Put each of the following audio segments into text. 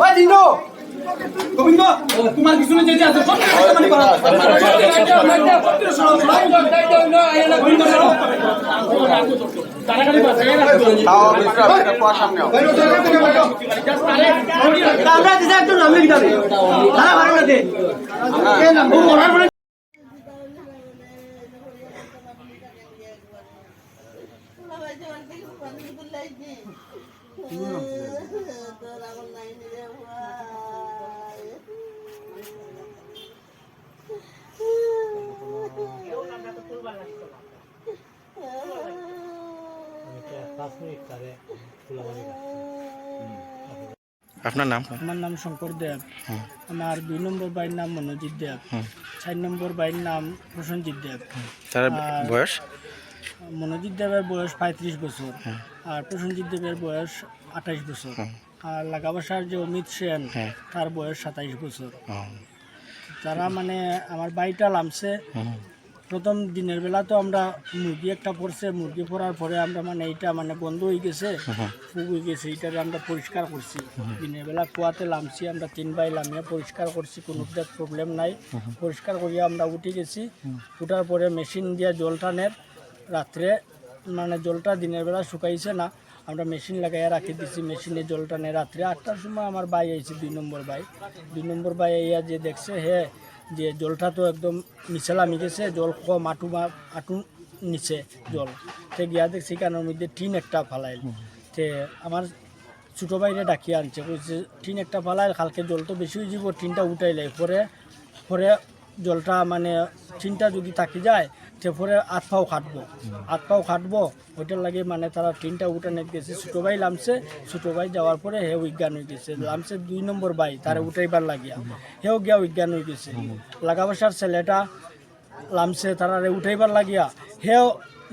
ওই দিনো গোবিন্দ! তোমার কিছু যে যে আছে, সব মানে সরো আমরা দিদা একটু নামে দিতে তারা ভালো লাগে। ও মরার পরে আপনার নাম? আমার নাম শঙ্কর দেব। আমার দুই নম্বর বাড়ির নাম মনোজিৎ দেব। চার নম্বর বাড়ির নাম প্রসেনজিৎ দেব। তার বয়স? মনোজিৎ দেবের বয়স পঁয়ত্রিশ বছর আর প্রসেনজিৎ দেবের বয়স আঠাইশ বছর আর লাগাবাসার যে অমিত সেন হ্যাঁ। তার বয়স সাতাইশ বছর। তারা মানে আমার বাড়িটা নামছে প্রথম দিনের বেলা তো আমরা মুরগি একটা পড়ছে মুরগি পড়ার পরে আমরা মানে এইটা মানে বন্ধ হয়ে গেছে। ফুক হয়ে গেছে এইটারে আমরা পরিষ্কার করছি। দিনের বেলা কুয়াতে নামছি আমরা তিন বাই নামিয়ে পরিষ্কার করছি কোনো প্রবলেম নাই। পরিষ্কার করিয়া আমরা উঠে গেছি। উঠার পরে মেশিন দিয়ে জল টানের রাত্রে মানে জলটা দিনের বেলা শুকাইছে না, আমরা মেশিন লাগাইয়া রাখি দিছি মেশিনে জলটা নেই রাত্রে আটটার সময় আমার বাই আইছে, দুই নম্বর বাই দুই নম্বর বাই আইয়া যে দেখছে, হে, যে জলটা তো একদম নামি গেছে, জল কম আটু মা, আটু নিচে জল। সে গিয়া দেখছি কানের মধ্যে টিন একটা ফালাইল। তে আমার ছোটো বাইরে ডাকিয়ে আনছে, কইছে, টিন একটা ফালাইল, কালকে জল তো বেশি হয়ে যাব টিনটা উঠাইলে, পরে পরে জলটা মানে টিনটা যদি থাকি যায়, তে পরে আট পাও খাটবো। আট পাও খাটবো, ওইটার লাগে মানে তারা টিনটা উঠানে গেছে। ছোটো ভাই লামছে, ছোটো ভাই যাওয়ার পরে হে বিজ্ঞান হয়ে গেছে। লামছে দুই নম্বর বাই তারা উঠাইবার লাগিয়া। হেও গিয়া বিজ্ঞান হয়ে গেছে। লাগাবাসার ছেলেটা লামছে তারা উঠাইবার লাগিয়া, হেও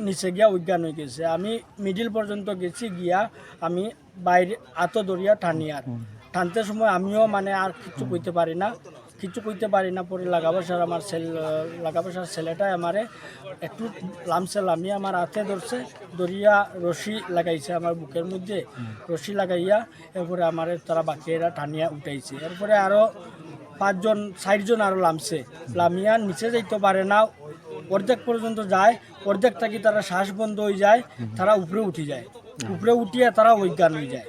নিচে গিয়া উজ্ঞান হয়ে গেছে। আমি মিডিল পর্যন্ত গেছি গিয়া, আমি বাইরে আতো দরিয়া টানিয়ার টানতে সময় আমিও মানে আর কিছু কইতে পারি না। কিছু কইতে পারি না, পরে লাগাবাসার আমার ছেলে, লাগাবাসার ছেলেটাই আমারে একটু লামছে লামিয়ে আমার হাতে ধরছে দরিয়া রশি লাগাইছে আমার বুকের মধ্যে, রশি লাগাইয়া এরপরে আমার তারা বাকিরা টানিয়া উঠাইছে। এরপরে আরও পাঁচজন, চারজন আরও লামছে। লামিয়া নিচে যাইতে পারে না, অর্ধেক পর্যন্ত যায় অর্ধেক থাকি তারা শ্বাস বন্ধ হয়ে যায়, তারা উপরে উঠে যায়। উপরে উঠিয়ে তারা অজ্ঞান হয়ে যায়।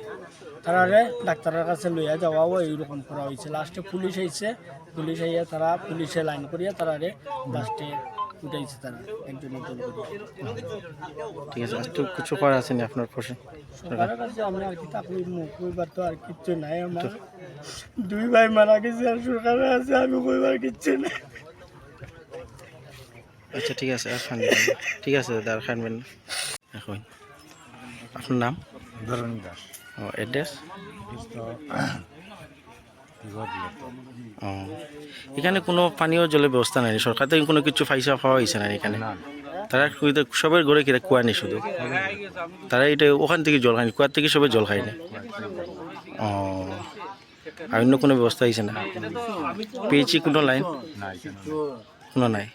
তারারে ডাক্তারের কাছে লইয়া যাওয়াও এইরকম করা হয়েছে। লাস্টে পুলিশ আইছে পুলিশ আইয়া তারা পুলিশে লাইন করিয়া তারারে লাস্টে উঠাইছে তারা একজন ঠিক আছে তো কিছু করার আছে না আপনার প্রশ্ন? সরকারের কাছে আমি আর কি তাকে মুখ কইবার তো আর কিচ্ছু নাই আমার। দুই ভাই মারা গেছে আর সরকারের কাছে আমি কইবার কিচ্ছু নাই। আচ্ছা ঠিক আছে আর খানবেন ঠিক আছে দাদা আর খানবেন এখন। আপনার নাম? ধরণী দাস। ও অ্যাড্রেস ও এখানে কোনো পানীয় জলের ব্যবস্থা নাই সরকার থেকে কোনো কিছু পয়সা পাওয়া হয়েছে না এখানে? তারা সবের ঘরে কিনা কুয়া নেই শুধু? তারা এটা ওখান থেকে জল খায়নি কুয়ার থেকে সবে জল খায় না। ও। আর অন্য কোনো ব্যবস্থা হয়েছে না? পেয়েছি কোনো লাইন? না কোনো নাই।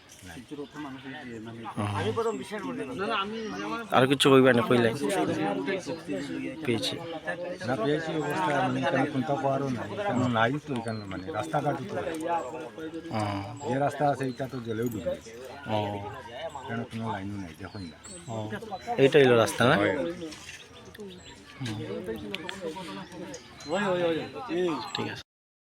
আর কিছু কইবা না কই লাইন পেয়েছি। না পেয়েছি অবস্থা মানে এখানে কোনটা পাওয়ারও নাই। এখানে নাই তো এখানে মানে রাস্তাঘাটও তো যে রাস্তা আছে এটা তো জলেও ডুবে ও এখানে কোনো লাইনও নাই দেখুন না। ও এইটা হইল রাস্তা না? ঠিক আছে।